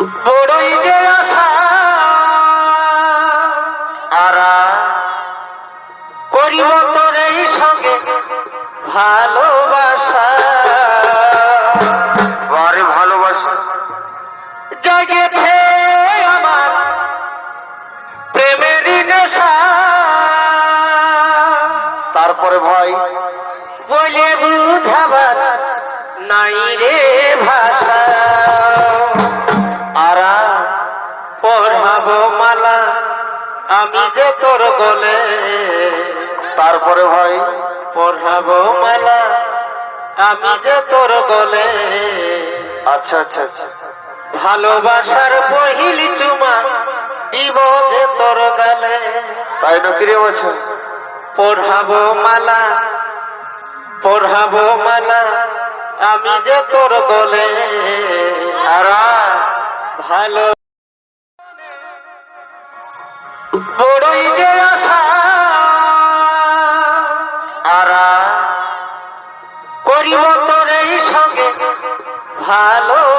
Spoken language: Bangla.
বড়ই যে আশা। আরা করিব তোর এই সঙ্গে ভালোবাসা। বারে ভালোবাসা? জগেছে আমার প্রেমেরই নেশা। তারপরে ভাই? বলে বুঝাবার নাই রে ভাষা। আমি যে তোর গলে তারপরে ভাই পড়াবো মালা। আমি যে তোর গলে আচ্ছা আচ্ছা আচ্ছা। ভালোবাসার পহিল চুমা দিব যে তোর গালে। তাই বছর পড়াবো মালা পড়াবো মালা। আমি যে তোর গলে আরা ভালো বড়ই যে এই সঙ্গে ভালোবাসা